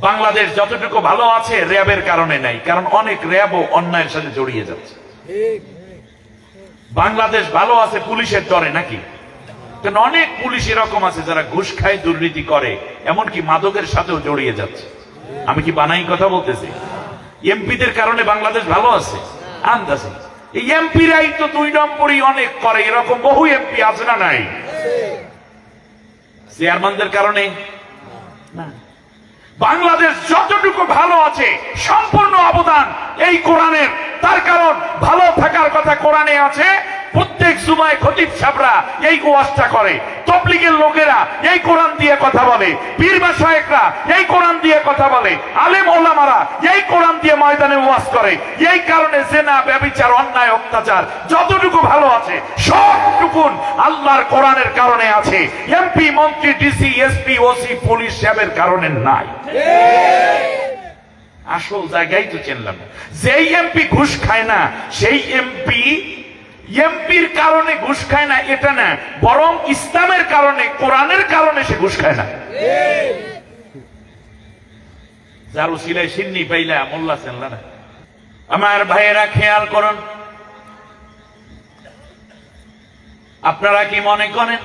বাংলাদেশ যতটুকু ভালো আছে, র্যাবের কারণে নাই। কারণ অনেক র্যাবও অন্যায়ের সাথে জড়িয়ে যাচ্ছে। বাংলাদেশ ভালো আছে পুলিশের ডরে নাকি? কারণ অনেক পুলিশ এরকম আছে যারা ঘুষ খায়, দুর্নীতি করে, এমনকি মাদকের সাথেও জড়িয়ে যাচ্ছে। আমি কি বানাই কথা বলতেছি? এমপিদের কারণে বাংলাদেশ ভালো আছে? আন্দাজে। এই এমপিরাই তো দুই নম্বরই অনেক করে, এরকম বহু এমপি আছে না নাই? চেয়ারম্যানদের কারণে? না। বাংলাদেশ যতটুকু ভালো আছে সম্পূর্ণ অবদান এই কোরআনের। তার কারণ ভালো থাকার কথা কোরআনে আছে, প্রত্যেক সময় খতিব সাবরা এই ওয়াজটা করে। তবলিগের লোকেরা এই কোরআন দিয়ে কথা বলে, পীর মাসায়েকরা এই কোরআন দিয়ে কথা বলে, আলেম ওলামারা এই কোরআন দিয়ে ময়দানে ওয়াজ করে। এই কারণে জেনা, ব্যবিচার, অন্যায়, অত্যাচার যতটুকু ভালো আছে, সবটুকুন আল্লাহর কোরআনের কারণে আছে। এমপি, মন্ত্রী, ডিসি, এসপি, ওসি, পুলিশ সাহেবের কারণে নাই। আসল জায়গায় তো চিনলাম। যেই এমপি ঘুষ খায় না, সেই এমপি এমপির কারণে ঘুষ খায় না, এটা না। বরং ইসলামের কারণে, কোরআনের কারণে সে ঘুষ খায় না। যার সিন্নি পাইলা, মোল্লা চেনলা না। আমার ভাইয়েরা খেয়াল করুন। আপনারা কি মনে করেন,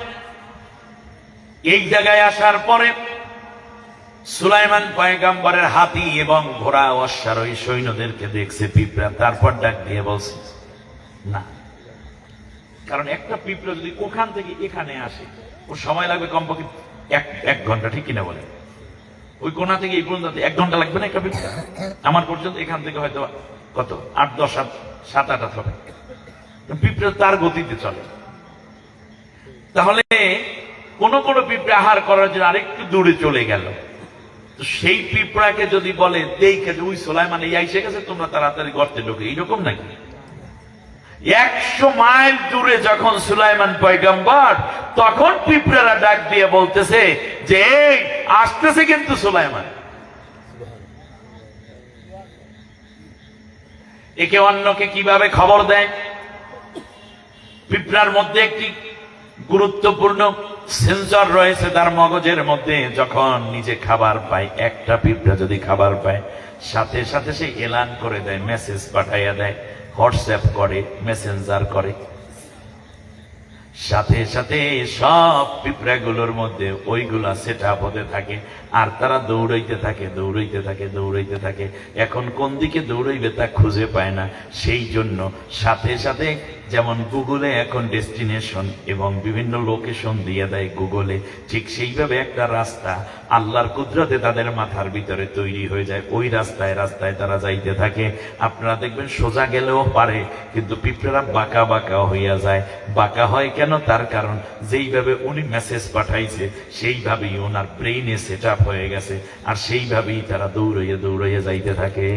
এই জায়গায় আসার পরে সুলাইমান পয়গাম্বরের হাতি এবং ঘোড়া অশ্বারোহী সৈন্যদেরকে দেখছে, পিঁপড়া। তারপর ডাক দিয়ে বলছে, না। কারণ একটা পিঁপড়া যদি ওখান থেকে এখানে আসে, ওর সময় লাগবে কমপক্ষে এক এক ঘণ্টা, ঠিক কিনা বলে ওই কোনা থেকে এই পর্যন্ত এক ঘণ্টা লাগবে না একটা পিঁপড়া? আমার পর্যন্ত এখান থেকে হয়তো কত? আট, দশ, আট, সাত, আট হাত হবে। পিঁপড়া তার গতিতে চলে। তাহলে কোন কোন পিঁপড়া আহার করার জন্য আরেকটু দূরে চলে গেল। সেই পিঁপড়াকে যদি বলে দেখে যে ওই সোলাইমান এই আইসে গেছে, তোমরা তাড়াতাড়ি গর্তে ঢোকে। এইরকম নাকি? একশো মাইল দূরে যখন সুলাইমান পয়গম্বর, তখন পিঁপড়ারা ডাক দিয়ে বলতেছে যে, এই, আসতেছে কিন্তু সুলাইমান। একে অন্যকে কীভাবে খবর দেয়? পিঁপড়ার মধ্যে একটি গুরুত্বপূর্ণ সেন্সর রয়েছে তার মগজের মধ্যে, যখন নিজে খাবার পায়, একটা পিঁপড়া যদি খাবার পায়, সাথে সাথে সে এলান করে দেয় মেসেজ পাঠাইয়া দেয় হোয়াটসঅ্যাপ করে মেসেঞ্জার করে। সাথে সাথে সব পিঁপড়াগুলোর মধ্যে ওইগুলা সেট হতে থাকে, আর তারা দৌড়াইতে থাকে দৌড়াইতে থাকে দৌড়াইতে থাকে। এখন কোন দিকে দৌড়াইবে তা খুঁজে পায় না। সেই জন্য সাথে সাথে যেমন গুগলে এখন ডেস্টিনেশন এবং বিভিন্ন লোকেশন দিয়ে দেয় গুগলে, ঠিক সেইভাবে একটা রাস্তা আল্লাহর কুদরতে তাদের মাথার ভিতরে তৈরি হয়ে যায়। ওই রাস্তায় রাস্তায় তারা যাইতে থাকে। আপনারা দেখবেন সোজা গেলেও পারে, কিন্তু পিঁপড়ারা বাঁকা বাঁকা হইয়া যায়। বাঁকা হয় তার কারণ? যেইভাবে উনি মেসেজ পাঠাইছে, সেইভাবেই ওনার ব্রেইনে সেট আপ হয়ে গেছে, আর সেইভাবেই তারা দৌড়াইয়া দৌড়াইয়া যাইতে থাকে।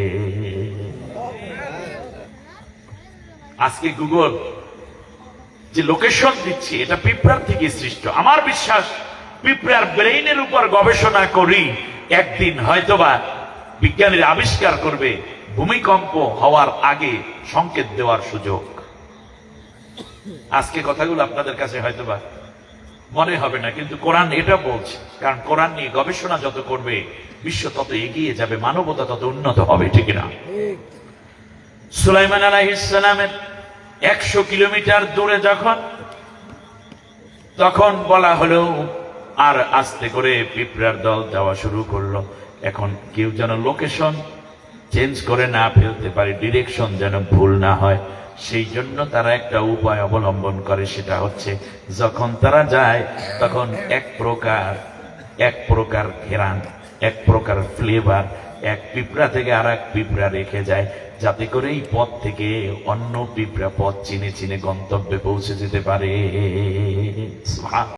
আজকে গুগল যে লোকেশন দিচ্ছি, এটা পিঁপড়ার থেকে সৃষ্ট। আমার বিশ্বাস, পিঁপড়ার ব্রেইনের উপর গবেষণা করি, একদিন হয়তোবা বিজ্ঞানীরা আবিষ্কার করবে, ভূমিকম্প হওয়ার আগে সংকেত দেওয়ার সুযোগ। আজকে কথাগুলো আপনাদের কাছে হয়তোবা মনে হবে না কিন্তু কোরআন এটা বলছে। কারণ কোরআন নিয়ে গবেষণা যত করবে বিশ্ব তত এগিয়ে যাবে মানবতা তত উন্নত হবে ঠিক না? সুলাইমান আলাইসালামের একশো কিলোমিটার দূরে যখন তখন বলা হলো আর আস্তে করে পিঁপড়ার দল যাওয়া শুরু করল। এখন কেউ যেন লোকেশন চেঞ্জ করে না ফেলতে পারে ডিরেকশন যেন ভুল না হয়। সেই জন্য তারা একটা উপায় অবলম্বন করে, সেটা হচ্ছে যখন তারা যায়, তখন এক প্রকার এক প্রকার ঘেরান, এক প্রকার ফ্লেভার এক পিঁপড়া থেকে আর এক পিঁপড়া রেখে যায়, যাতে করে এই পথ থেকে অন্য পিঁপড়া পথ চিনে চিনে গন্তব্যে পৌঁছে যেতে পারে।